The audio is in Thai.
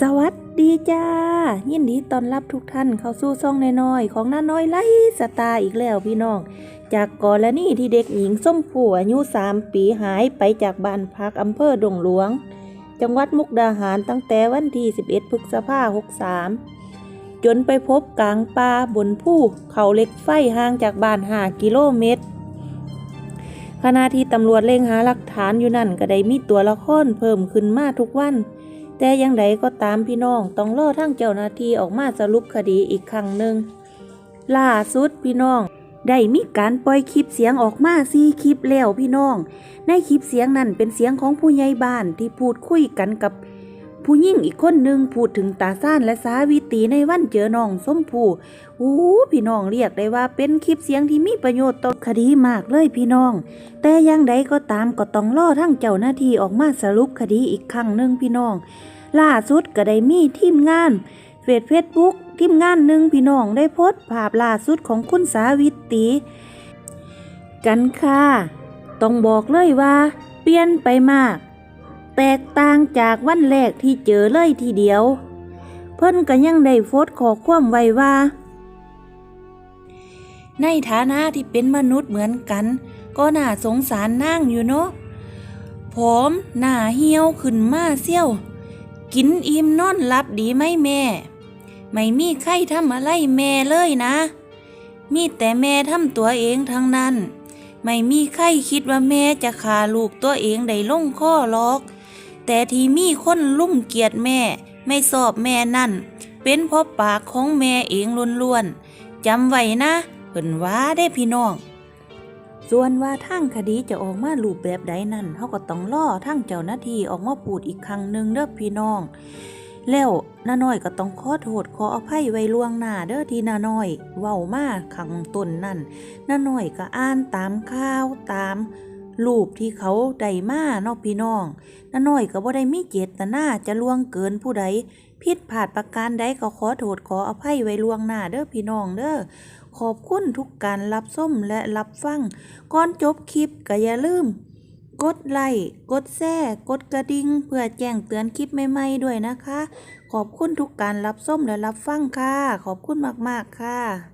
สวัสดีจ้า ยินดีต้อนรับทุกท่านเข้าสู่ซ่องน้อยๆของน้าน้อยไลฟ์สตล์อีกแล้วพี่น้อง จากกรณีที่เด็กหญิงส้มผู้อายุ3ปีหายไปจากบ้านพักอำเภอดงหลวง จังหวัดมุกดาหารตั้งแต่วันที่ 11 พฤษภาคม63 จนไปพบกลางป่าบนภูเขาเล็กไฟห่างจากบ้าน5กิโลเมตรขณะที่ตำรวจเร่งหาหลักฐานอยู่นั่นก็ได้มีตัวละครเพิ่มขึ้นมาทุกวัน แต่อยังไดก็ตามพี่น้อง ต้องรอทั้งเจ้าหน้าที่ออกมาสรุปคดีอีกครั้งหนึ่งล่าสุดพี่น้อง ได้มีการปล่อยคลิปเสียงออกมาซีคลิปแล้วพี่น้อง ในคลิปเสียงนั้นเป็นเสียงของผู้ใหญ่บ้านที่พูดคุยกันกับ ผู้หญิงอีกคนหนึ่งพูดถึงตาซ่านและสาวิตีในวันเจอน้องส้มผู้อู้พี่น้องเรียกได้ว่าเป็นคลิปเสียงที่มีประโยชน์ต่อคดีมากเลยพี่น้อง แต่อยังใดก็ตามก็ต้องรอทั้งเจ้าหน้าที่ออกมาสรุปคดีอีกครั้งหนึ่งพี่น้อง ล่าสุดก็ได้มีทีมงานเฟซเฟซบุ๊กทีมงานหนึ่งพี่น้องได้โพสต์ภาพล่าสุดของคุณสาวิตี กันค่ะ ต้องบอกเลยว่า เปลี่ยนไปมาก แตกต่างจากวันแรกที่เจอเลยทีเดียว เพิ่นก็ยังได้โพสขอความไว้ว่า ในฐานะที่เป็นมนุษย์เหมือนกัน ก็น่าสงสารนางอยู่เนาะผมหน้าเหี่ยวขึ้นมาเซี่ยว กินอิ่มนอนหลับดีไหมแม่ ไม่มีใครทำอะไรแม่เลยนะ มีแต่แม่ทำตัวเองทั้งนั้นไม่มีใครคิดว่าแม่จะฆ่าลูกตัวเองได้ลงข้อหรอก แต่ที่มีคนลุ่มเกียดแม่ ไม่สอบแม่นั่น เป็นเพราะปากของแม่เองล้วนๆจำไว้นะเพิ่นว่าได้พี่น้อง ส่วนว่าทางคดีจะออกมารูปแบบใดนั่นเขาก็ต้องรอทางเจ้าหน้าที่ออกมาพูดอีกครั้งหนึ่งเด้อพี่น้อง แล้วน้าน้อยก็ต้องขอโทษขออภัยไว้ล่วงหน้าเด้อที่น้าน้อยเว้ามาขังตนนั่นน้าน้อยก็อ่านตามข่าวตาม รูปที่เขาได้มาเนาะพี่น้องน้าน้อยก็บ่ได้มีเจตนาจะล่วงเกินผู้ใดผิดพลาดประการใดก็ขอโทษขออภัยไว้ล่วงหน้าเด้อพี่น้องเด้อขอบคุณทุกการรับส้มและรับฟัง ก่อนจบคลิปก็อย่าลืม กดไลค์กดแชร์กดกระดิ่งเพื่อแจ้งเตือนคลิปใหม่ๆด้วยนะคะ ขอบคุณทุกการรับส้มและรับฟังค่ะ ขอบคุณมากๆค่ะ